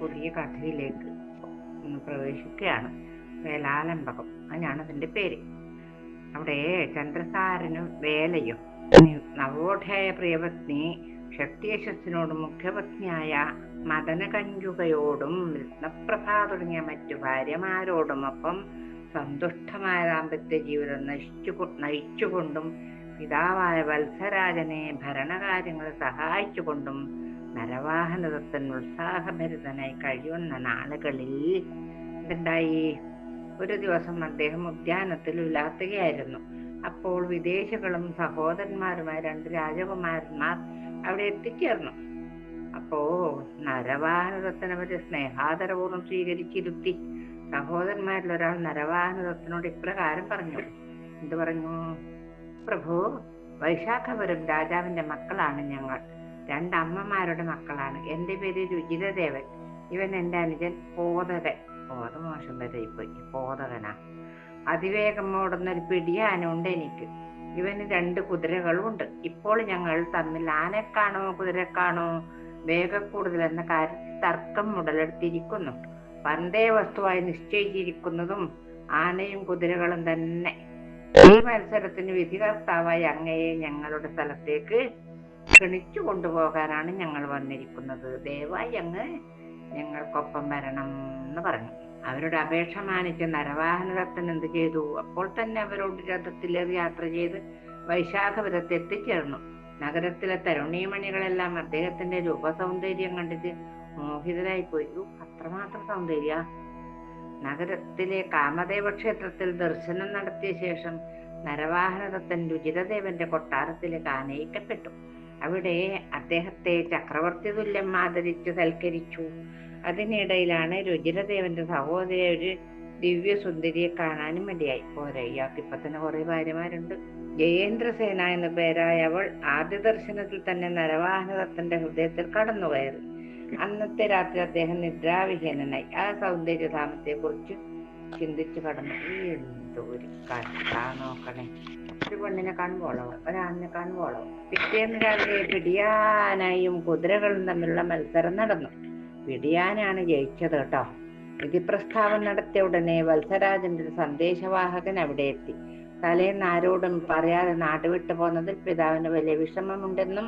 പുതിയ കഥയിലേക്ക് ഒന്ന് പ്രവേശിക്കുകയാണ്. വേലാലംബകം. അതിനാണ് അതിന്റെ പേര്. അവിടെ ചന്ദ്രസാരനും വേലയും നവോധേയ പ്രിയപത്നി ശക്തിയശസ്സിനോടും മുഖ്യപത്നിയായ മദനകഞ്ചുകയോടും രത്നപ്രഭ തുടങ്ങിയ മറ്റു ഭാര്യമാരോടും ഒപ്പം സന്തുഷ്ടമായ ദാമ്പത്യ ജീവിതം നശിച്ചു നയിച്ചുകൊണ്ടും പിതാവായ വത്സരാജനെ ഭരണകാര്യങ്ങൾ സഹായിച്ചുകൊണ്ടും നരവാഹനദത്തൻ ഉത്സാഹഭരിതനായി കഴിയുന്ന നാളുകളിൽ എന്തുണ്ടായി ഒരു ദിവസം അദ്ദേഹം ഉദ്യാനത്തിൽ ഉലാത്തുകയായിരുന്നു. അപ്പോൾ വിദേശികളും സഹോദരന്മാരുമായ രണ്ട് രാജകുമാരന്മാർ അവിടെ എത്തിച്ചേർന്നു. അപ്പോ നരവാഹനതത്തിന് അവരെ സ്നേഹാദരപൂർവം സ്വീകരിച്ചിരുത്തി. സഹോദരന്മാരിൽ ഒരാൾ നരവാഹനദത്തനോട് ഇപ്രകാരം പറഞ്ഞു. എന്ത് പറഞ്ഞു? പ്രഭു വൈശാഖപുരം രാജാവിന്റെ മക്കളാണ് ഞങ്ങൾ. രണ്ടമ്മമാരുടെ മക്കളാണ്. എന്റെ പേര് രുചിത ദേവൻ ഇവൻ എന്റെ അനുജൻ പോതകൻ. പോത മോശം വരെ ഇപ്പൊ പോതകനാ. അതിവേഗം ഓടുന്നൊരു പിടിയാനുണ്ട് എനിക്ക്. ഇവന് രണ്ട് കുതിരകളുണ്ട്. ഇപ്പോൾ ഞങ്ങൾ തമ്മിൽ ആനക്കാണോ കുതിരക്കാണോ വേഗക്കൂടുതൽ എന്ന കാര്യത്തിൽ തർക്കം മുടലെടുത്തിരിക്കുന്നു പന്തേ വസ്തുവായി നിശ്ചയിച്ചിരിക്കുന്നതും ആനയും കുതിരകളും തന്നെ. ഈ മത്സരത്തിന് വിധികർത്താവായി അങ്ങയെ ഞങ്ങളുടെ സ്ഥലത്തേക്ക് ക്ഷണിച്ചു കൊണ്ടുപോകാനാണ് ഞങ്ങൾ വന്നിരിക്കുന്നത്. ദയവായി അങ്ങ് ഞങ്ങൾക്കൊപ്പം വരണം എന്ന് പറഞ്ഞു. അവരുടെ അപേക്ഷ മാനിച്ച് നരവാഹനദത്തൻ എന്ത് ചെയ്തു? അപ്പോൾ തന്നെ അവരോട് രഥത്തിലേറി യാത്ര ചെയ്ത് വൈശാഖപുരത്ത് എത്തിച്ചേർന്നു. നഗരത്തിലെ തരുണീമണികളെല്ലാം അദ്ദേഹത്തിന്റെ രൂപസൗന്ദര്യം കണ്ടിട്ട് മോഹിതരായി പോയി "യ്യോ, അത്രമാത്രം സൗന്ദര്യ. നഗരത്തിലെ കാമദേവ ക്ഷേത്രത്തിൽ ദർശനം നടത്തിയ ശേഷം നരവാഹനദത്തൻ രുചിരദേവന്റെ കൊട്ടാരത്തിലേക്ക് ആനയിക്കപ്പെട്ടു. അവിടെ അദ്ദേഹത്തെ ചക്രവർത്തി തുല്യം ആദരിച്ച് സൽക്കരിച്ചു. അതിനിടയിലാണ് രുചിരദേവന്റെ സഹോദരി ഒരു ദിവ്യ സുന്ദരിയെ കാണാനും വേണ്ടിയായി പോരെ ഇയാൾക്ക് ഇപ്പൊ തന്നെ കുറെ ഭാര്യമാരുണ്ട്. ജയേന്ദ്രസേന എന്ന പേരായ അവൾ ആദ്യ ദർശനത്തിൽ തന്നെ നരവാഹനദത്തന്റെ ഹൃദയത്തിൽ കടന്നു കയറി അന്നത്തെ രാത്രി അദ്ദേഹം നിദ്രാവിഹീനനായി. ആ സൗന്ദര്യധാമത്തെ കുറിച്ച് ചിന്തിച്ചു കടന്നു. എന്തോ ഒരു കണ്ടാ നോക്കണേ. ഒരു പെണ്ണിനെ കാണുമ്പോളോ ഒരാണിനെ കാണുമ്പോളോ പിറ്റേന്ന് രാവിലെ പിടിയാനായും കുതിരകളും തമ്മിലുള്ള മത്സരം നടന്നു. പിടിയാനാണ് ജയിച്ചത് കേട്ടോ. വിധിപ്രസ്താവം നടത്തിയ ഉടനെ വത്സരാജന്റെ സന്ദേശവാഹകൻ അവിടെ എത്തി. തലേന്ന് ആരോടും പറയാതെ നാടുവിട്ടു പോന്നതിൽ പിതാവിന് വലിയ വിഷമമുണ്ടെന്നും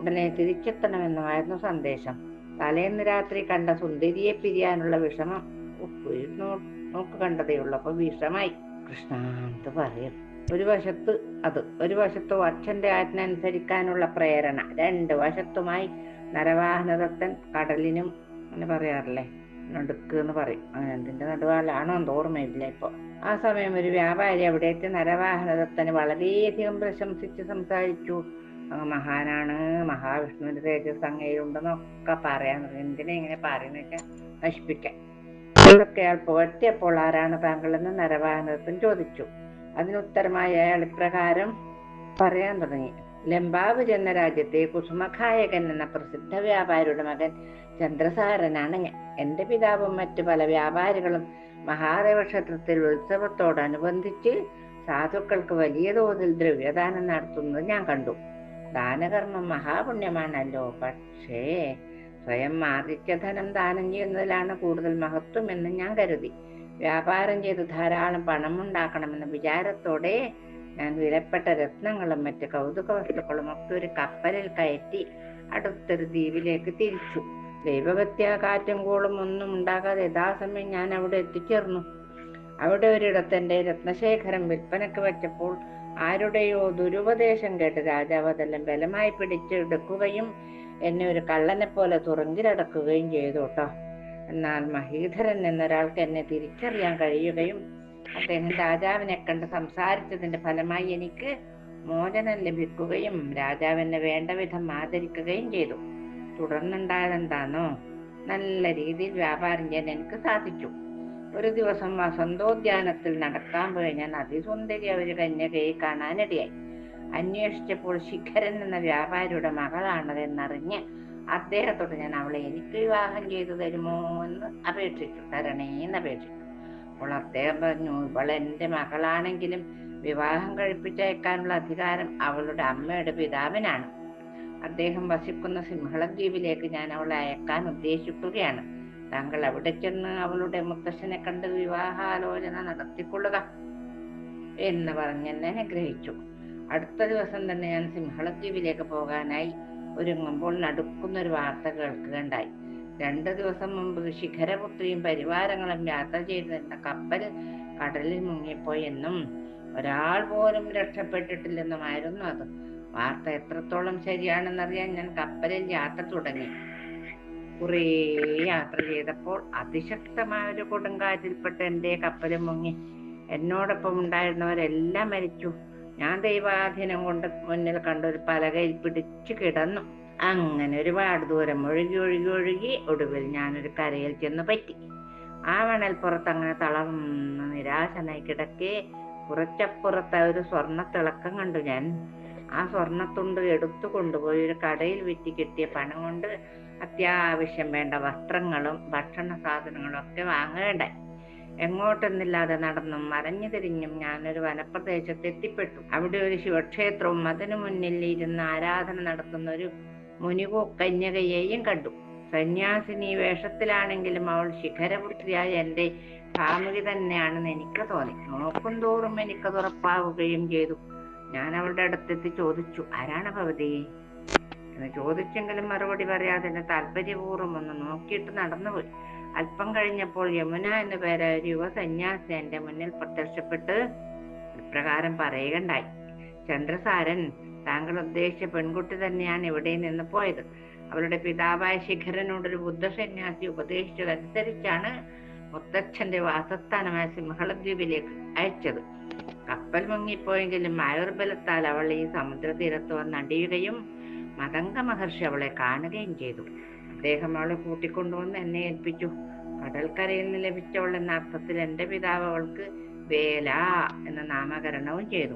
ഉടനെ തിരിച്ചെത്തണമെന്നുമായിരുന്നു സന്ദേശം. തലേന്ന് രാത്രി കണ്ട സുന്ദരിയെ പിരിയാനുള്ള വിഷമം നോക്ക് കണ്ടതേ ഉള്ളൂ അപ്പൊ വിഷമായി. കൃഷ്ണാന്ത് പറയും. ഒരു വശത്ത് അത് ഒരു വശത്ത് അച്ഛന്റെ ആജ്ഞ അനുസരിക്കാനുള്ള പ്രേരണ രണ്ട് വശത്തുമായി നരവാഹനദത്തൻ കടലിനും അങ്ങനെ പറയാറില്ലേ നടുക്ക് എന്ന് പറയും. അങ്ങനെ എന്തിന്റെ നടുവാലാണോ എന്ന് ഓർമ്മയില്ല ഇപ്പൊ ആ സമയം ഒരു വ്യാപാരി അവിടെ എത്തി നരവാഹനദത്തന് വളരെയധികം പ്രശംസിച്ച് സംസാരിച്ചു. മഹാനാണ് മഹാവിഷ്ണുവിന്റെ തേജസ് അങ്ങയിലുണ്ടെന്നൊക്കെ പറയാൻ എന്തിനെ ഇങ്ങനെ പറയുന്ന നശിപ്പിക്കാൻ? ഇതൊക്കെ അയാൾ പുകഴ്ത്തിയപ്പോൾ ആരാണ് താങ്കളെന്ന് നരവാഹനദത്തൻ ചോദിച്ചു. അതിനുത്തരമായി അയാൾ ഇപ്രകാരം പറയാൻ തുടങ്ങി. ലംബാവ് എന്ന രാജ്യത്തെ കുസുമഖായകൻ എന്ന പ്രസിദ്ധ വ്യാപാരിയുടെ മകൻ ചന്ദ്രസാരനാണ് ഞാൻ. എന്റെ പിതാവും മറ്റു പല വ്യാപാരികളും മഹാദേവ ക്ഷേത്രത്തിൽ ഉത്സവത്തോടനുബന്ധിച്ച് സാധുക്കൾക്ക് വലിയ തോതിൽ ദ്രവ്യദാനം നടത്തുന്നത് ഞാൻ കണ്ടു. ദാനകർമ്മം മഹാപുണ്യമാണല്ലോ. പക്ഷേ സ്വയം ആദിത്യധനം ധനം ദാനം ചെയ്യുന്നതിലാണ് കൂടുതൽ മഹത്വം എന്ന് ഞാൻ കരുതി. വ്യാപാരം ചെയ്ത് ധാരാളം പണം ഉണ്ടാക്കണമെന്ന വിചാരത്തോടെ ഞാൻ വിലപ്പെട്ട രത്നങ്ങളും മറ്റ് കൗതുക വസ്തുക്കളും ഒക്കെ ഒരു കപ്പലിൽ കയറ്റി അടുത്തൊരു ദ്വീപിലേക്ക് തിരിച്ചു. ദൈവകത്യ കാറ്റും കോളും ഒന്നും ഉണ്ടാകാതെ യഥാസമയം ഞാൻ അവിടെ എത്തിച്ചേർന്നു. അവിടെ ഒരിടത്ത് എന്റെ രത്നശേഖരം വിൽപ്പനക്ക് വെച്ചപ്പോൾ ആരുടെയോ ദുരുപദേശം കേട്ട് രാജാവ് അതെല്ലാം ബലമായി പിടിച്ചെടുക്കുകയും എന്നെ ഒരു കള്ളനെ പോലെ തുറങ്കിലടക്കുകയും ചെയ്തു കേട്ടോ. എന്നാൽ മഹീധരൻ എന്നൊരാൾക്ക് എന്നെ തിരിച്ചറിയാൻ കഴിയുകയും അദ്ദേഹം രാജാവിനെ കണ്ട് സംസാരിച്ചതിന്റെ ഫലമായി എനിക്ക് മോചനം ലഭിക്കുകയും രാജാവിനെ വേണ്ട വിധം ആദരിക്കുകയും ചെയ്തു. തുടർന്നുണ്ടായതെന്താണോ നല്ല രീതിയിൽ വ്യാപാരം ചെയ്യാൻ എനിക്ക് സാധിച്ചു. ഒരു ദിവസം വസന്തോദ്യാനത്തിൽ നടക്കാൻ പോയി. ഞാൻ അതിസുന്ദരി ഒരു കന്യകയെ കാണാനിടയായി. അന്വേഷിച്ചപ്പോൾ ശിഖരൻ എന്ന വ്യാപാരിയുടെ മകളാണതെന്നറിഞ്ഞ് അദ്ദേഹത്തോട് ഞാൻ അവളെ എനിക്ക് വിവാഹം ചെയ്തു തരുമോ എന്ന് അപേക്ഷിച്ചു തരണേന്ന് അപേക്ഷിച്ചു. അപ്പോൾ അദ്ദേഹം പറഞ്ഞു ഇവൾ എന്റെ മകളാണെങ്കിലും വിവാഹം കഴിപ്പിച്ചേക്കാനുള്ള അധികാരം അവളുടെ അമ്മയുടെ പിതാവിനാണ്. അദ്ദേഹം വസിക്കുന്ന സിംഹളദ്വീപിലേക്ക് ഞാൻ അവളെ അയക്കാൻ ഉദ്ദേശിക്കുകയാണ്. താങ്കൾ അവിടെ ചെന്ന് അവളുടെ മുത്തശ്ശനെ കണ്ട് വിവാഹാലോചന നടത്തിക്കൊള്ളുക? എന്ന് പറഞ്ഞെന്നെ അനുഗ്രഹിച്ചു. അടുത്ത ദിവസം തന്നെ ഞാൻ സിംഹളദ്വീപിലേക്ക് പോകാനായി ഒരുങ്ങുമ്പോൾ നടുക്കുന്ന ഒരു വാർത്ത കേൾക്കുകയുണ്ടായി. രണ്ടു ദിവസം മുമ്പ് ശിഖരപുത്രിയും പരിവാരങ്ങളും യാത്ര ചെയ്തിരുന്ന കപ്പൽ കടലിൽ മുങ്ങിപ്പോയെന്നും ഒരാൾ പോലും രക്ഷപ്പെട്ടിട്ടില്ലെന്നുമായിരുന്നു അത്. വാർത്ത എത്രത്തോളം ശരിയാണെന്നറിയാൻ ഞാൻ കപ്പലിൽ യാത്ര തുടങ്ങി. കുറേ യാത്ര ചെയ്തപ്പോൾ അതിശക്തമായ ഒരു കൊടുങ്കാറ്റിൽപ്പെട്ട് എന്റെ കപ്പൽ മുങ്ങി. എന്നോടൊപ്പം ഉണ്ടായിരുന്നവരെല്ലാം മരിച്ചു. ഞാൻ ദൈവാധീനം കൊണ്ട് മുന്നിൽ കണ്ടൊരു പലകയിൽ പിടിച്ചു കിടന്നു. അങ്ങനെ ഒരുപാട് ദൂരം ഒഴുകി ഒഴുകി ഒഴുകി ഒടുവിൽ ഞാനൊരു കരയിൽ ചെന്ന് പറ്റി. ആ മണൽപ്പുറത്ത് അങ്ങനെ തളർന്ന് നിരാശനായി കിടക്കെ കുറച്ചപ്പുറത്ത് ഒരു സ്വർണ തിളക്കം കണ്ടു ഞാൻ. ആ സ്വർണത്തുണ്ട് എടുത്തു കൊണ്ടുപോയി ഒരു കടയിൽ വിറ്റ് കിട്ടിയ പണം കൊണ്ട് അത്യാവശ്യം വേണ്ട വസ്ത്രങ്ങളും ഭക്ഷണ സാധനങ്ങളും ഒക്കെ വാങ്ങേണ്ടായി എങ്ങോട്ടെന്നില്ലാതെ നടന്നും. മറഞ്ഞു തിരിഞ്ഞും ഞാനൊരു വനപ്രദേശത്ത് എത്തിപ്പെട്ടു. അവിടെ ഒരു ശിവക്ഷേത്രവും അതിനു മുന്നിൽ ഇരുന്ന് ആരാധന നടത്തുന്ന ഒരു മുനികോ കന്യകയെയും കണ്ടു. സന്യാസിനി വേഷത്തിലാണെങ്കിലും അവൾ ശിഖരപുത്രിയായ എന്റെ കാമുകി തന്നെയാണെന്ന് എനിക്ക് തോന്നി. നോക്കും തോറും എനിക്കത് ഉറപ്പാവുകയും ചെയ്തു. ഞാൻ അവളുടെ അടുത്തെത്തി ചോദിച്ചു ആരാണ് ഭവതി? എന്ന് ചോദിച്ചെങ്കിലും മറുപടി പറയാതെ താല്പര്യപൂർവം ഒന്ന് നോക്കിയിട്ട് നടന്നുപോയി. അല്പം കഴിഞ്ഞപ്പോൾ യമുന എന്ന പേരായ ഒരു യുവ സന്യാസി എന്റെ മുന്നിൽ പ്രത്യക്ഷപ്പെട്ട് ഇപ്രകാരം പറയുകണ്ടായി ചന്ദ്രസാരൻ താങ്കൾ ഉദ്ദേശിച്ച പെൺകുട്ടി തന്നെയാണ് ഇവിടെ നിന്ന് പോയത്. അവരുടെ പിതാവായ ശിഖരനോട് ഒരു ബുദ്ധ സന്യാസി ഉപദേശിച്ചതനുസരിച്ചാണ് മുത്തച്ഛന്റെ വാസസ്ഥാനമായ സിംഹളദ്വീപിലേക്ക് അയച്ചത്. കപ്പൽ മുങ്ങിപ്പോയെങ്കിലും ആയുർബലത്താൽ അവൾ ഈ സമുദ്രതീരത്ത് വന്ന് അടിയുകയും മതംഗ മഹർഷി അവളെ കാണുകയും ചെയ്തു. അദ്ദേഹം അവളെ കൂട്ടിക്കൊണ്ടുവന്ന് എന്നെ ഏൽപ്പിച്ചു. കടൽക്കരയിൽ നിന്ന് ലഭിച്ചവൾ എന്ന അർത്ഥത്തിൽ എന്റെ പിതാവ് അവൾക്ക് വേല എന്ന നാമകരണവും ചെയ്തു.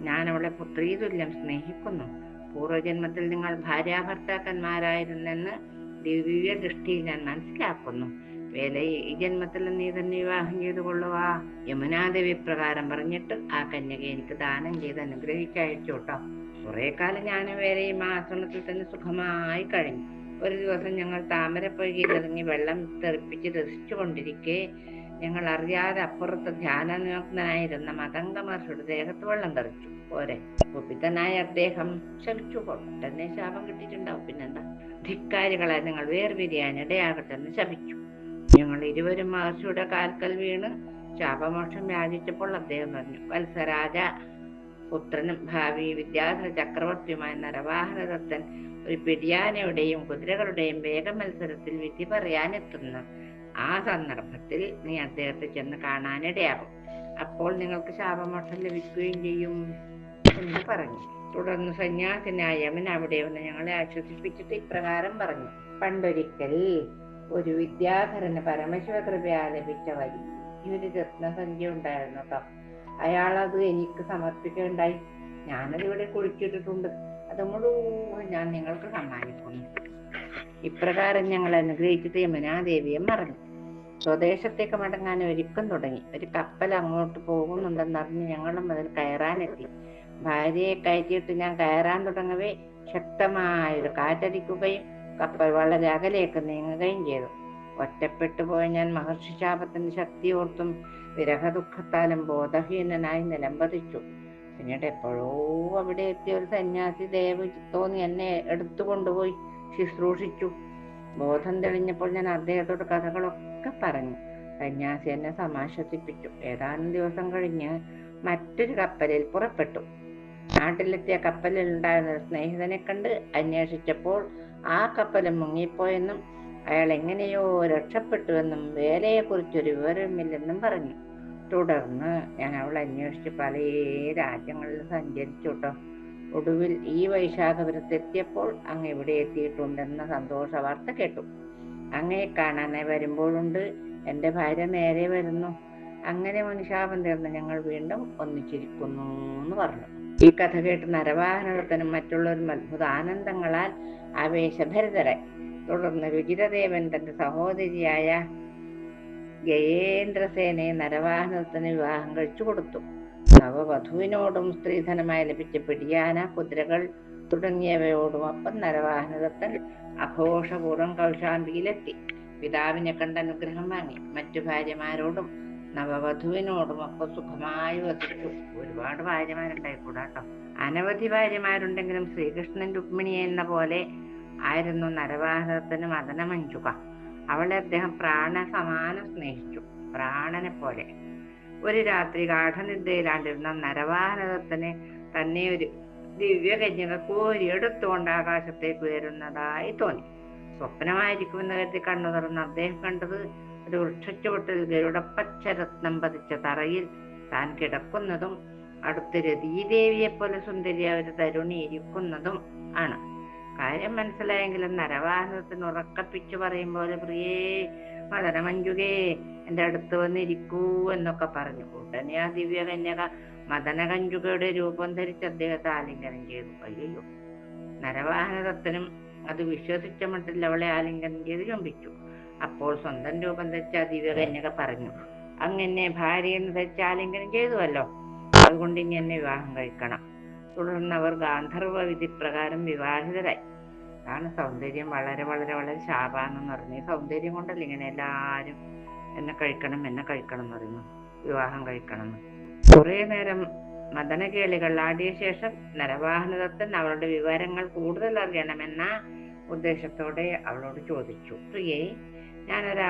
ഞാൻ അവളെ പുത്രീതുല്യം സ്നേഹിക്കുന്നു. പൂർവജന്മത്തിൽ നിങ്ങൾ ഭാര്യാഭർത്താക്കന്മാരായിരുന്നെന്ന് ദിവ്യ ദൃഷ്ടിയിൽ ഞാൻ മനസ്സിലാക്കുന്നു. വേല ഈ ജന്മത്തിൽ നീ തന്നെ വിവാഹം ചെയ്തു കൊള്ളുക യമുനാദേവി പ്രകാരം പറഞ്ഞിട്ട് ആ കന്യക എനിക്ക് ദാനം ചെയ്ത് അനുഗ്രഹിച്ചയച്ചു കേട്ടോ. കുറെ കാലം ഞാനും വേലയും ആശ്രമത്തിൽ തന്നെ സുഖമായി കഴിഞ്ഞു. ഒരു ദിവസം ഞങ്ങൾ താമരപ്പൊഴിയിൽ ഇറങ്ങി വെള്ളം തെറിപ്പിച്ച് രസിച്ചു കൊണ്ടിരിക്കെ ഞങ്ങൾ അറിയാതെ അപ്പുറത്ത് ധ്യാനനിമഗ്നായിരുന്ന മതംഗ മഹർഷിയുടെ ദേഹത്ത് വെള്ളം തെറിച്ചു. പോരെ. കുപിതനായ അദ്ദേഹം ശമിച്ചു പോട്ടെന്നെ ശാപം കിട്ടിയിട്ടുണ്ടാവും. പിന്നെന്താ? ധിക്കാരികളെ നിങ്ങൾ വേർപിരിയാൻ ഇടയാകട്ടെ എന്ന് ശപിച്ചു. ഞങ്ങൾ ഇരുവരും മഹർഷിയുടെ കാൽക്കൽ വീണ് ശാപമോക്ഷം യാചിച്ചപ്പോൾ അദ്ദേഹം പറഞ്ഞു വത്സരാജ പുത്രനും ഭാവി വിദ്യാധര ചക്രവർത്തിയുമായ നരവാഹനദത്തൻ ഒരു പിടിയാനയുടെയും കുതിരകളുടെയും വേഗ മത്സരത്തിൽ വിധി പറയാനെത്തുന്ന ആ സന്ദർഭത്തിൽ നീ അദ്ദേഹത്തെ ചെന്ന് കാണാനിടയാകും. അപ്പോൾ നിങ്ങൾക്ക് ശാപമോക്ഷം ലഭിക്കുകയും ചെയ്യും എന്ന് പറഞ്ഞു. തുടർന്ന് സന്യാസിനായ യമൻ അവിടെ വന്ന് ഞങ്ങളെ ആശ്വസിപ്പിച്ചിട്ട് ഇപ്രകാരം പറഞ്ഞു. പണ്ടൊരിക്കൽ ഒരു വിദ്യാധരന് പരമശിവ കൃപയാ ലഭിച്ച ഒരു രത്നസംഖ്യ ഉണ്ടായിരുന്നു കേട്ടോ. അയാൾ അത് എനിക്ക് സമർപ്പിക്കുകയുണ്ടായി ഞാനത് ഇവിടെ കുഴിച്ചിട്ടിട്ടുണ്ട് അത് ഞാൻ നിങ്ങൾക്ക് സമ്മാനിക്കുന്നു. ഇപ്രകാരം ഞങ്ങൾ അനുഗ്രഹിച്ചിട്ട് യമുനാദേവിയെ മറന്നു. സ്വദേശത്തേക്ക് മടങ്ങാൻ ഒരുക്കം തുടങ്ങി. ഒരു കപ്പൽ അങ്ങോട്ട് പോകുന്നുണ്ടെന്നറിഞ്ഞ് ഞങ്ങളും അതിൽ കയറാനെത്തി. ഭാര്യയെ കയറ്റിയിട്ട് ഞാൻ കയറാൻ തുടങ്ങവേ ശക്തമായൊരു കാറ്റടിക്കുകയും കപ്പൽ വളരെ അകലേക്ക് നീങ്ങുകയും ചെയ്തു. ഒറ്റപ്പെട്ടു പോയ ഞാൻ മഹർഷി ശാപത്തിന്റെ ശക്തി ഓർത്തും വിരഹദുഃഖത്താലും ബോധഹീനനായി നിലംപതിച്ചു. പിന്നീട് എപ്പോഴോ അവിടെ എത്തിയ ഒരു സന്യാസി ദേവ് തോന്നി എന്നെ എടുത്തു കൊണ്ടുപോയി ശുശ്രൂഷിച്ചു. ബോധം തെളിഞ്ഞപ്പോൾ ഞാൻ അദ്ദേഹത്തോട് കഥകളൊക്കെ പറഞ്ഞു. സന്യാസി എന്നെ സമാശ്വസിപ്പിച്ചു ഏതാനും ദിവസം കഴിഞ്ഞ് മറ്റൊരു കപ്പലിൽ പുറപ്പെട്ടു. നാട്ടിലെത്തിയ കപ്പലിൽ ഉണ്ടായിരുന്ന ഒരു സ്നേഹിതനെ കണ്ട് അന്വേഷിച്ചപ്പോൾ ആ കപ്പൽ മുങ്ങിപ്പോയെന്നും അയാൾ എങ്ങനെയോ രക്ഷപ്പെട്ടുവെന്നും വേലയെക്കുറിച്ചൊരു വിവരമില്ലെന്നും പറഞ്ഞു. തുടർന്ന് ഞാൻ അവളെ അന്വേഷിച്ച് പല രാജ്യങ്ങളിൽ സഞ്ചരിച്ചു കേട്ടോ ഒടുവിൽ ഈ വൈശാഖപുരത്ത് എത്തിയപ്പോൾ അങ്ങ് ഇവിടെ എത്തിയിട്ടുണ്ടെന്ന സന്തോഷ വാർത്ത കേട്ടു. അങ്ങയെ കാണാനായി വരുമ്പോഴുണ്ട്. എന്റെ ഭാര്യ നേരെ വരുന്നു. അങ്ങനെ മനുഷ്യാപം തീർന്ന് ഞങ്ങൾ വീണ്ടും ഒന്നിച്ചിരിക്കുന്നു എന്ന് പറഞ്ഞു. ഈ കഥ കേട്ട് നരവാഹനത്തിനും മറ്റുള്ളവരും അത്ഭുത ആനന്ദങ്ങളാൽ ആവേശഭരിതരായി. തുടർന്ന് രുചിരദേവൻ തന്റെ സഹോദരിയായ ഗയേന്ദ്രസേനയെ നരവാഹനത്തിന് വിവാഹം കഴിച്ചു കൊടുത്തു. നവവധുവിനോടും സ്ത്രീധനമായി ലഭിച്ച പിടിയാന കുതിരകൾ തുടങ്ങിയവയോടും ഒപ്പം നരവാഹനദത്തൻ അഘോഷപൂർവം കൗശാന്തിയിലെത്തി പിതാവിനെ കണ്ട അനുഗ്രഹം വാങ്ങി. മറ്റു ഭാര്യമാരോടും നവവധുവിനോടും ഒക്കെ സുഖമായി വസിച്ചു. ഒരുപാട് ഭാര്യമാരുണ്ടായി കൂടാട്ടോ അനവധി ഭാര്യമാരുണ്ടെങ്കിലും ശ്രീകൃഷ്ണൻ രുക്മിണി എന്ന പോലെ ആയിരുന്നു നരവാഹനത്തിന് മദനമഞ്ചുക അവളെ അദ്ദേഹം പ്രാണ സമാനം സ്നേഹിച്ചു. പ്രാണനെ പോലെ ഒരു രാത്രി ഗാഠനിദ്രയിലാണ്ടിരുന്ന നരവാനതത്തിന് തന്നെ ഒരു ദിവ്യകന്യക കോരിയെടുത്തുകൊണ്ട് ആകാശത്തേക്ക് ഉയരുന്നതായി തോന്നി. സ്വപ്നമായിരിക്കുമെന്ന് കരുതി കണ്ണു തുറന്ന് അദ്ദേഹം കണ്ടത് ഒരു വൃക്ഷച്ചുവട്ടിൽ ഗരുഡപ്പച്ചരത്നം പതിച്ച തറയിൽ താൻ കിടക്കുന്നതും അടുത്ത് രതീദേവിയെ പോലെ സുന്ദരിയായ ഒരു തരുണി ഇരിക്കുന്നതും ആണ്. കാര്യം മനസ്സിലായെങ്കിലും നരവാഹനത്തിന് ഉറക്കപ്പിച്ചു പറയും പോലെ പ്രിയേ മദനമഞ്ജുകേ എന്റെ അടുത്ത് വന്നിരിക്കൂ എന്നൊക്കെ പറഞ്ഞു. ഉടനെ ആ ദിവ്യ കന്യക മദനകഞ്ജുകയുടെ രൂപം ധരിച്ച് അദ്ദേഹത്തെ ആലിംഗനം ചെയ്തു. അയ്യോ നരവാഹനത്തിനും അത് വിശ്വസിച്ച മട്ടില്ല അവളെ ആലിംഗനം ചെയ്ത് ചുംബിച്ചു. അപ്പോൾ സ്വന്തം രൂപം ധരിച്ച ആ ദിവ്യ കന്യക പറഞ്ഞു അങ്ങനെ ഭാര്യയെന്ന് ധരിച്ച് ആലിംഗനം ചെയ്തുവല്ലോ. അതുകൊണ്ട് ഇനി എന്നെ വിവാഹം കഴിക്കണം. തുടർന്ന് അവർ ഗാന്ധർവ വിധി പ്രകാരം വിവാഹിതരായി. അതാണ് സൗന്ദര്യം. വളരെ വളരെ വളരെ ശാപാന്ന് പറഞ്ഞു സൗന്ദര്യം കൊണ്ടല്ല ഇങ്ങനെ എല്ലാരും എന്നെ കഴിക്കണം എന്നെ കഴിക്കണം എന്ന് പറയുന്നു. വിവാഹം കഴിക്കണം കുറെ നേരം മദനകേളികൾ ആടിയ ശേഷം നരവാഹനദത്തൻ അവളുടെ വിവരങ്ങൾ കൂടുതൽ അറിയണമെന്ന ഉദ്ദേശത്തോടെ അവളോട് ചോദിച്ചു. പ്രിയേ ഞാനൊരു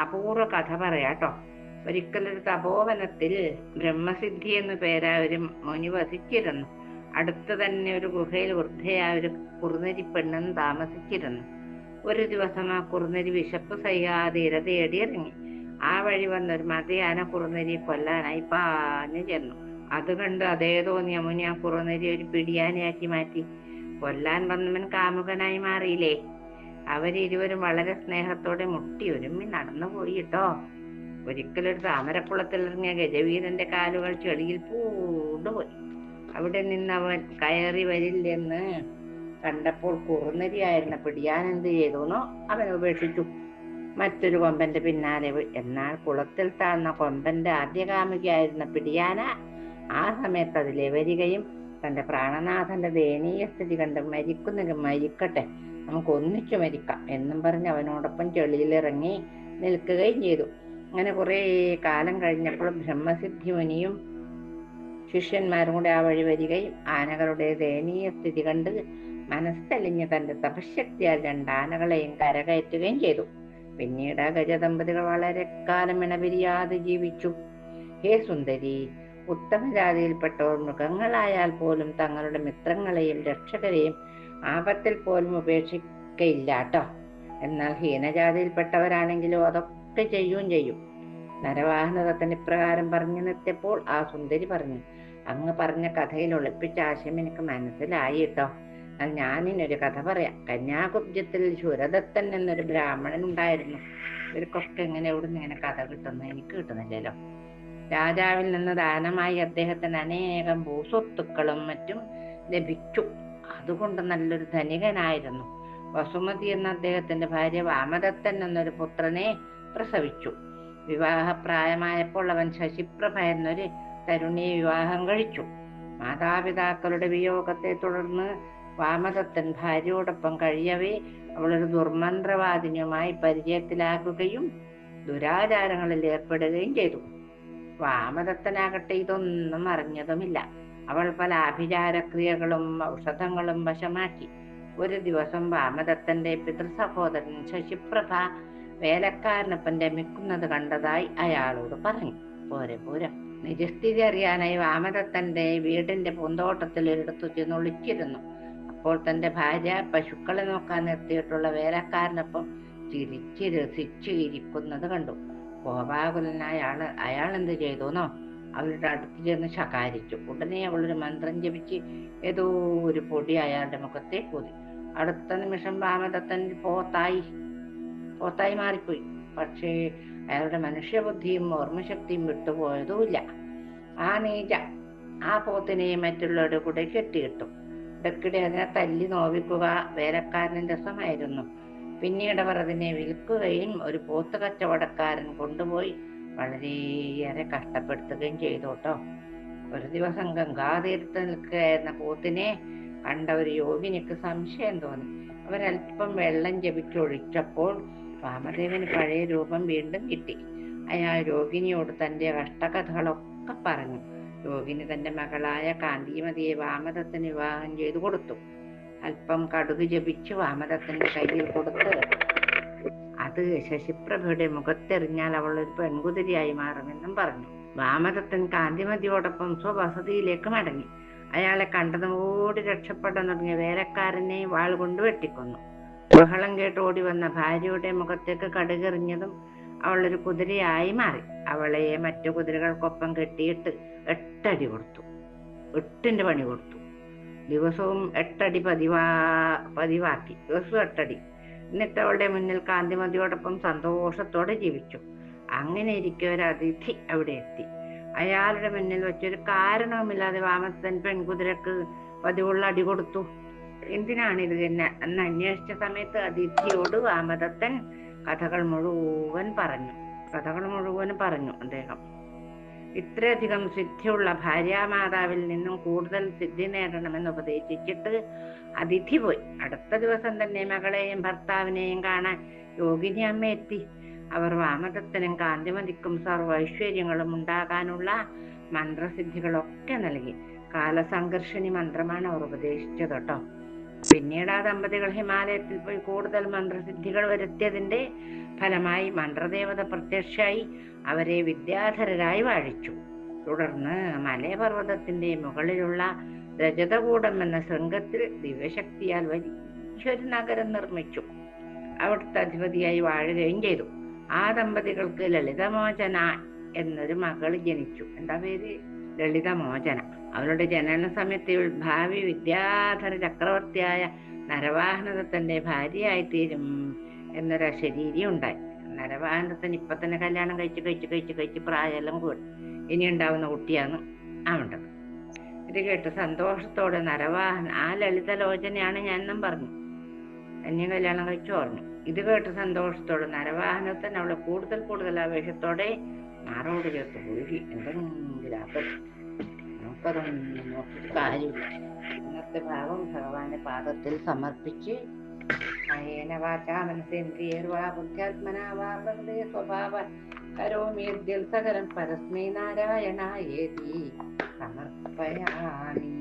അപൂർവ കഥ പറയാട്ടോ ഒരിക്കലൊരു തപോവനത്തിൽ ബ്രഹ്മസിദ്ധി എന്നു പേരാ ഒരു മുനി വസിച്ചിരുന്നു. അടുത്ത് തന്നെ ഒരു ഗുഹയിൽ വൃദ്ധയായ ഒരു കുറുനരി പെണ്ണും താമസിച്ചിരുന്നു. ഒരു ദിവസം ആ കുറുനരി വിശപ്പ് സഹ്യാതെ ഇര തേടിയിറങ്ങി ആ വഴി വന്ന ഒരു മതിയാന കുറുനരി കൊല്ലാനായി പാഞ്ഞു ചെന്നു. അത് കണ്ട് അതേ തോന്നിയ മുനി ആ കുറുനരി ഒരു പിടിയാനയാക്കി മാറ്റി. കൊല്ലാൻ വന്നവൻ കാമുകനായി മാറിയില്ലേ? അവരിരുവരും വളരെ സ്നേഹത്തോടെ മുട്ടി ഒരുമ്മി നടന്നുപോയി കേട്ടോ ഒരിക്കലൊരു താമരക്കുളത്തിൽ ഇറങ്ങിയ ഗജവീരന്റെ കാലുകൾ ചെളിയിൽ പൂണ്ടുപോയി. അവിടെ നിന്ന് അവൻ കയറി വരില്ലെന്ന് കണ്ടപ്പോൾ കുറുനരിയായിരുന്ന പിടിയാൻ എന്ത് ചെയ്തോന്നോ അവൻ ഉപേക്ഷിച്ചു. മറ്റൊരു കൊമ്പന്റെ പിന്നാലെ എന്നാൽ കുളത്തിൽ താഴ്ന്ന കൊമ്പന്റെ ആദ്യകാമികയായിരുന്ന പിടിയാന ആ സമയത്ത് അതിലെ വരികയും തന്റെ പ്രാണനാഥന്റെ ദയനീയ സ്ഥിതി കണ്ട് മരിക്കുന്നെങ്കിൽ മരിക്കട്ടെ. നമുക്ക് ഒന്നിച്ചു മരിക്കാം എന്നും പറഞ്ഞ് അവനോടൊപ്പം ചെളിയിലിറങ്ങി നിൽക്കുകയും ചെയ്തു. അങ്ങനെ കുറേ കാലം കഴിഞ്ഞപ്പോൾ ബ്രഹ്മസിദ്ധി മുനിയും ശിഷ്യന്മാരും കൂടെ ആ വഴി വരികയും ആനകളുടെ ദയനീയ സ്ഥിതി കണ്ട് മനസ്സലിഞ്ഞ് തന്റെ തപശക്തിയാൽ രണ്ടാനകളെയും കരകയറ്റുകയും ചെയ്തു. പിന്നീട് ആ ഗജദമ്പതികൾ വളരെ കാലം ഇണപിരിയാതെ ജീവിച്ചു. ഹേ സുന്ദരി ഉത്തമജാതിയിൽപ്പെട്ടവർ മൃഗങ്ങളായാൽ പോലും തങ്ങളുടെ മിത്രങ്ങളെയും രക്ഷകരെയും ആപത്തിൽ പോലും ഉപേക്ഷിക്കയില്ല കേട്ടോ എന്നാൽ ഹീനജാതിയിൽപ്പെട്ടവരാണെങ്കിലോ അതൊക്കെ ചെയ്യുകയും ചെയ്യും. നരവാഹനതത്തിന് ഇപ്രകാരം പറഞ്ഞു നിർത്തിയപ്പോൾ ആ സുന്ദരി പറഞ്ഞു അങ്ങ് പറഞ്ഞ കഥയിൽ ഒളിപ്പിച്ച ആശയം എനിക്ക് മനസ്സിലായി കേട്ടോ എന്നാൽ ഞാനിനൊരു കഥ പറയാം. കന്യാകുബ്ജത്തിൽ ശുരദത്തൻ എന്നൊരു ബ്രാഹ്മണൻ ഉണ്ടായിരുന്നു. ഇവർക്കൊക്കെ എങ്ങനെ നിന്ന് ഇങ്ങനെ കഥ കിട്ടുന്നു എനിക്ക് കിട്ടുന്നില്ലല്ലോ. രാജാവിൽ നിന്ന് ദാനമായി അദ്ദേഹത്തിന് അനേകം ഭൂസ്വത്തുക്കളും മറ്റും ലഭിച്ചു. അതുകൊണ്ട് നല്ലൊരു ധനികനായിരുന്നു. വസുമതി എന്ന അദ്ദേഹത്തിന്റെ ഭാര്യ വാമദത്തൻ എന്നൊരു പുത്രനെ പ്രസവിച്ചു. വിവാഹപ്രായമായപ്പോൾ അവൻ ശശിപ്രഭ എന്നൊരു തരുണിയെ വിവാഹം കഴിച്ചു. മാതാപിതാക്കളുടെ വിയോഗത്തെ തുടർന്ന് വാമദത്തൻ ഭാര്യയോടൊപ്പം കഴിയവേ അവളൊരു ദുർമന്ത്രവാദിനിയുമായി പരിചയത്തിലാകുകയും ദുരാചാരങ്ങളിൽ ഏർപ്പെടുകയും ചെയ്തു. വാമദത്തനാകട്ടെ ഇതൊന്നും അറിഞ്ഞതുമില്ല. അവൾ പല ആഭിചാരക്രിയകളും ഔഷധങ്ങളും വശമാക്കി. ഒരു ദിവസം വാമദത്തന്റെ പിതൃസഹോദരൻ ശശിപ്രഭ വേലക്കാരനൊപ്പം രമിക്കുന്നത് കണ്ടതായി അയാളോട് പറഞ്ഞു. പോരെ പോരെ. നിജസ്ഥിതി അറിയാനായി വാമനത്തന്റെ വീടിന്റെ പൂന്തോട്ടത്തിൽ ഒരിടത്തു ചെന്ന് ഒളിച്ചിരുന്നു. അപ്പോൾ തന്റെ ഭാര്യ പശുക്കളെ നോക്കാൻ നിർത്തിയിട്ടുള്ള വേലക്കാരനൊപ്പം ചിരിച്ച് രസിച്ചു ഇരിക്കുന്നത് കണ്ടു. കോപാകുലനായ ആൾ അയാൾ എന്ത് ചെയ്തുന്നോ? അവളുടെ അടുത്ത് ചെന്ന് ശകാരിച്ചു. ഉടനെ അവളൊരു മന്ത്രം ജപിച്ച് ഏതോ ഒരു പൊടി അയാളുടെ മുഖത്തെ കൂതി. അടുത്ത നിമിഷം വാമദത്തൻ പോത്തായി പോത്തായി മാറിപ്പോയി. പക്ഷേ അയാളുടെ മനുഷ്യബുദ്ധിയും ഓർമ്മശക്തിയും വിട്ടുപോയതുമില്ല. ആ നീച്ച ആ പോത്തിനെ മറ്റുള്ളവരുടെ കൂടെ കെട്ടിയിട്ടു. ഇടയ്ക്കിടെ അതിനെ തല്ലി നോവിക്കുക വേലക്കാരന് രസമായിരുന്നു. പിന്നീട് അവർ അതിനെ വിൽക്കുകയും ഒരു പോത്ത് കച്ചവടക്കാരൻ കൊണ്ടുപോയി വളരെയേറെ കഷ്ടപ്പെടുത്തുകയും ചെയ്തു കേട്ടോ ഒരു ദിവസം ഗംഗാതീരത്ത് നിൽക്കുകയായിരുന്ന പോത്തിനെ കണ്ട ഒരു യോഗിനിക്ക് സംശയം തോന്നി. അവരല്പം വെള്ളം ജപിച്ചൊഴിച്ചപ്പോൾ വാമദേവന് പഴയ രൂപം വീണ്ടും കിട്ടി. അയാൾ രോഗിണിയോട് തന്റെ കഷ്ടകഥകളൊക്കെ പറഞ്ഞു. രോഗിണി തന്റെ മകളായ കാന്തിമതിയെ വാമദത്തിന് വിവാഹം ചെയ്തു കൊടുത്തു. അല്പം കടുക് ജപിച്ചു വാമദത്തിന്റെ കയ്യിൽ കൊടുത്ത്. അത് ശശിപ്രഭയുടെ മുഖത്തെറിഞ്ഞാൽ അവൾ ഒരു പെൺകുതിരിയായി മാറുമെന്നും പറഞ്ഞു. വാമദത്തൻ കാന്തിമതിയോടൊപ്പം സ്വവസതിയിലേക്ക് മടങ്ങി. അയാളെ കണ്ടതും ഓടി രക്ഷപ്പെടാൻ തുടങ്ങിയ വേലക്കാരനെ വാൾ കൊണ്ട് വെട്ടിക്കൊന്നു. ബഹളം കേട്ട് ഓടി വന്ന ഭാര്യയുടെ മുഖത്തേക്ക് കടുകെറിഞ്ഞതും അവൾ ഒരു കുതിരയായി മാറി. അവളെ മറ്റു കുതിരകൾക്കൊപ്പം കെട്ടിയിട്ട് എട്ടടി കൊടുത്തു. എട്ടിന്റെ പണി കൊടുത്തു. ദിവസവും എട്ടടി പതിവാ പതിവാക്കി. ദിവസവും എട്ടടി. എന്നിട്ട് അവളുടെ മുന്നിൽ കാന്തിമതിയോടൊപ്പം സന്തോഷത്തോടെ ജീവിച്ചു. അങ്ങനെ ഇരിക്കെ ഒരു അതിഥി അവിടെ എത്തി. അയാളുടെ മുന്നിൽ വെച്ചൊരു കാരണവുമില്ലാതെ വാമത്തൻ പെൺകുതിരക്ക് പതിവുള്ള അടി കൊടുത്തു. എന്തിനാണിത് എന്ന് അന്ന് അന്വേഷിച്ച സമയത്ത് അതിഥിയോട് വാമദത്തൻ കഥകൾ മുഴുവൻ പറഞ്ഞു. കഥകൾ മുഴുവൻ പറഞ്ഞു അദ്ദേഹം. ഇത്രയധികം സിദ്ധിയുള്ള ഭാര്യാമാതാവിൽ നിന്നും കൂടുതൽ സിദ്ധി നേടണമെന്ന് ഉപദേശിച്ചിട്ട് അതിഥി പോയി. അടുത്ത ദിവസം തന്നെ മകളെയും ഭർത്താവിനെയും കാണാൻ യോഗിനി അമ്മ എത്തി. അവർ വാമദത്തനും കാന്തിമതിക്കും സർവ ഐശ്വര്യങ്ങളും ഉണ്ടാകാനുള്ള മന്ത്രസിദ്ധികളൊക്കെ നൽകി. കാലസംഘർഷിണി മന്ത്രമാണ് അവർ ഉപദേശിച്ചത് കേട്ടോ. പിന്നീട് ആ ദമ്പതികൾ ഹിമാലയത്തിൽ പോയി കൂടുതൽ മന്ത്രസിദ്ധികൾ വരുത്തിയതിന്റെ ഫലമായി മന്ത്രദേവത പ്രത്യക്ഷയായി അവരെ വിദ്യാധരരായി വാഴിച്ചു. തുടർന്ന് മലയപർവതത്തിന്റെ മുകളിലുള്ള രജതകൂടം എന്ന ശൃംഗത്തിൽ ദിവ്യശക്തിയാൽ വലിയൊരു നഗരം നിർമ്മിച്ചു. അവിടുത്തെ അധിപതിയായി വാഴുകയും ചെയ്തു. ആ ദമ്പതികൾക്ക് ലളിതമോചന എന്നൊരു മകൾ ജനിച്ചു. എന്താ പേര്? ലളിതമോചന. അവളുടെ ജനന സമയത്ത് ഇവൾ ഭാവി വിദ്യാധര ചക്രവർത്തിയായ നരവാഹനദത്തന്റെ ഭാര്യയായി തീരും എന്നൊരു അശരീരി ഉണ്ടായി നരവാഹനദത്തൻ ഇപ്പൊ തന്നെ കല്യാണം കഴിച്ച് കഴിച്ച് കഴിച്ച് കഴിച്ച് പ്രായമെല്ലാം കൂടി. ഇനി ഉണ്ടാവുന്ന കുട്ടിയാണ് ആവേണ്ടത് ഇത് കേട്ട് സന്തോഷത്തോടെ നരവാഹൻ ആ ലളിതലോചനയാണ് ഞാൻ എന്നും പറഞ്ഞു. എന്നെ കല്യാണം കഴിച്ചു പറഞ്ഞു. ഇത് കേട്ട് സന്തോഷത്തോടെ നരവാഹനത്തൻ അവളെ കൂടുതൽ കൂടുതൽ ആവേശത്തോടെ മാറോട് ചേർത്ത് പോയി എന്തെങ്കിലും നമുക്കതൊന്നും നോക്കിയിട്ട് ഇന്നത്തെ ഭാവം ഭഗവാന്റെ പാദത്തിൽ സമർപ്പിച്ച് അയേന പരസ്മൈ നാരായണായേതി. സമർപ്പയാമി